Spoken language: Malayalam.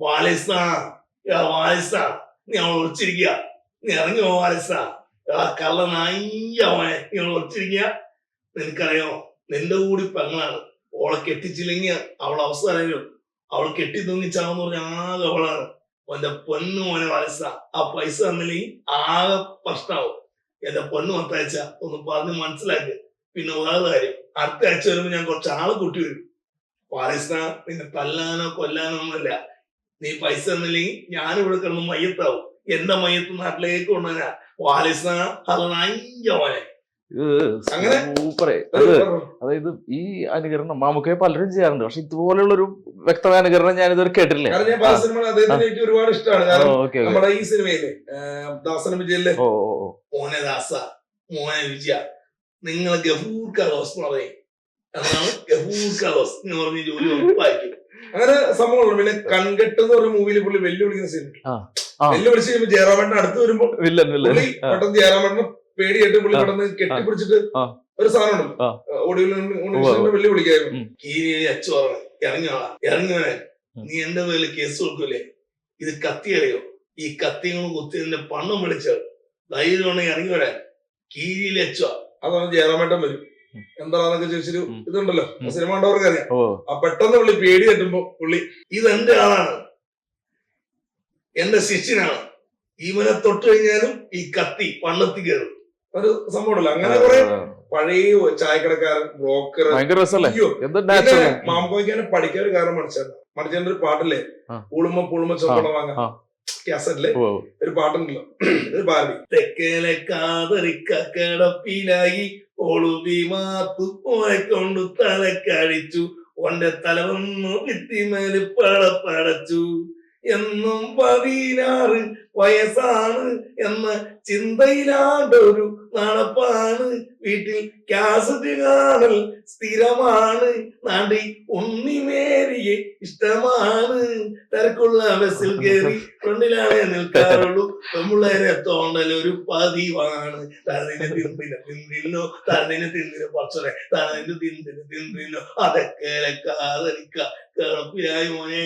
വാലിസ വാലിസ നീ അവൾ ഒളിച്ചിരിക്കുക നീ ഇറങ്ങിയോ വാലിസ ആ കള്ള നായ്യവനെ നീ അവൾ ഒളിച്ചിരിക്കുക നിനക്കറിയോ നിന്റെ കൂടി പെങ്ങളാണ്. ഓളെ കെട്ടിച്ചില്ലെങ്കിൽ അവൾ അവസാനം അവൾ കെട്ടി തൂങ്ങിച്ചാവെന്ന് പറഞ്ഞ ആകെ അവളാണ്. എന്റെ പൊന്നു മോനെ വലസ ആ പൈസ തന്നില്ലെങ്കിൽ ആകെ പ്രശ്നമാവും എന്റെ പൊന്നു മത്തയച്ച ഒന്ന് പറഞ്ഞ് മനസ്സിലാക്കി. പിന്നെ വേറെ കാര്യം അടുത്ത ആഴ്ച വരുമ്പോ ഞാൻ കുറച്ച് ആൾ കൂട്ടി വരും. വാലസ നിന്നെ തല്ലാനോ കൊല്ലാനോ ഒന്നുമില്ല. നീ പൈസ തന്നില്ലെങ്കിൽ ഞാൻ ഇവിടെ കിടന്ന് മയ്യത്താവും. എന്റെ മയ്യത്ത് നാട്ടിലേക്ക് കൊണ്ടുവരാ. അങ്ങനെ? സൂപ്പർ അതായത് ഈ അനുകരണം മാമുക്കയെ പലരും ചെയ്യാറുണ്ട്. പക്ഷെ ഇതുപോലുള്ളൊരു വ്യക്തമായ അനുകരണം ഞാൻ ഇതുവരെ കേട്ടിട്ടില്ല. എനിക്ക് ഒരുപാട് ഇഷ്ടമാണ്. നമ്മുടെ ഈ സിനിമയിൽ ദാസന വിജയല്ലേ? മോനെ ദാസ മോനെ വിജയ. നിങ്ങൾ ഗഫൂർ കലോസ് എന്ന് പറയും. അതാണ് ഗഫൂർ കലോസ് എന്ന് പറഞ്ഞ ജോലി ഉറപ്പായിരിക്കും അങ്ങനെ സംഭവമുള്ളൂ പിന്നെ കൺകെട്ട് എന്ന് പറഞ്ഞ മൂവിയിൽ പുള്ളി വെല്ലുവിളിക്കുന്ന സീൻ. വെല്ലുവിളിച്ച് കഴിയുമ്പോൾ ജയറാമേട്ടൻ അടുത്ത് വരുമ്പോ പുള്ളി. പെട്ടെന്ന് ജയറാമേട്ടന് പേടിയായിട്ട് പുള്ളി. പെട്ടെന്ന് കെട്ടിപ്പിടിച്ചിട്ട് ഒരു സാധനം. ഓഡിയോയിൽ വെല്ലുവിളിക്കായിരുന്നു. കീരി അച്ചു പറഞ്ഞു ഇറങ്ങിയോളാ നീ എന്റെ പേരിൽ കേസ് കൊടുക്കൂലേ ഇത് കത്തി അറിയോ ഈ കത്തി കൊണ്ട് കുത്തി നിന്റെ പണം വിളിച്ചു ധൈര്യമാണെങ്കിൽ ഇറങ്ങി വരാൻ. കീരിയിൽ അച്ഛ അതാണ് ജയറാമേട്ടൻ വരും. എന്താണെന്നൊക്കെ ചോദിച്ചൊരു. ഇതുണ്ടല്ലോ. സിനിമ കണ്ടവർക്ക് അറിയാം. ആ പെട്ടെന്ന് പുള്ളി പേടി തട്ടുമ്പോ പുള്ളി ഇത് എന്റെ ആളാണ്. എന്റെ ശിഷ്യനാണ്. ഇവനെ തൊട്ട് കഴിഞ്ഞാലും ഈ കത്തി പള്ളത്തി കയറും. ഒരു സംഭവം ഉണ്ടല്ലോ അങ്ങനെ കുറെ പഴയ ചായക്കടക്കാരൻ ബ്രോക്കർ മാമ്പോയ്ക്കാനും പഠിക്കാൻ ഒരു കാരണം മണിച്ചാണ് മണിച്ചാന്റെ ഒരു പാട്ടില്ലേ? പുളുമ പൂളുമ്പോ ചോപ്പണം വാങ്ങാം. കാസറ്റിലെ ഒരു പാട്ടുണ്ടല്ലോ. ഒരു ഭാരതി. തെക്കേലെ കാതറിക്ക കിടപ്പിലായി ഒളുപി മാത്തു ഓനെ കൊണ്ട് തലക്കടിച്ചു ഒന്റെ തല വന്നു ഭിത്തിമേൽ പടപ്പടച്ചു എന്നും പതിനാറ് വയസ്സാണ് എന്ന ചിന്തയിലാണ്ടൊരു നടപ്പാണ് വീട്ടിൽ കാസറ്റ് കാണൽ സ്ഥിരമാണ്. നാണ്ടി ഉണ്ണിമേരിയെ ഇഷ്ടമാണ്. തിരക്കുള്ള ബസ്സിൽ കയറി ഫ്രണ്ടിലാണ് നിൽക്കാറുള്ളൂ. പെമ്പിള്ളേരെ തോണ്ടൽ ഒരു പതിവാണ്. തനതിന് തിന്തിന തിന്തിനോ തനതിന് തിന്തിന് പച്ചറെ തനതിന് തിന്തിന് തിന്തിനോ അതൊക്കെ കാതലിക്ക കിളപ്പിലായി മോനെ.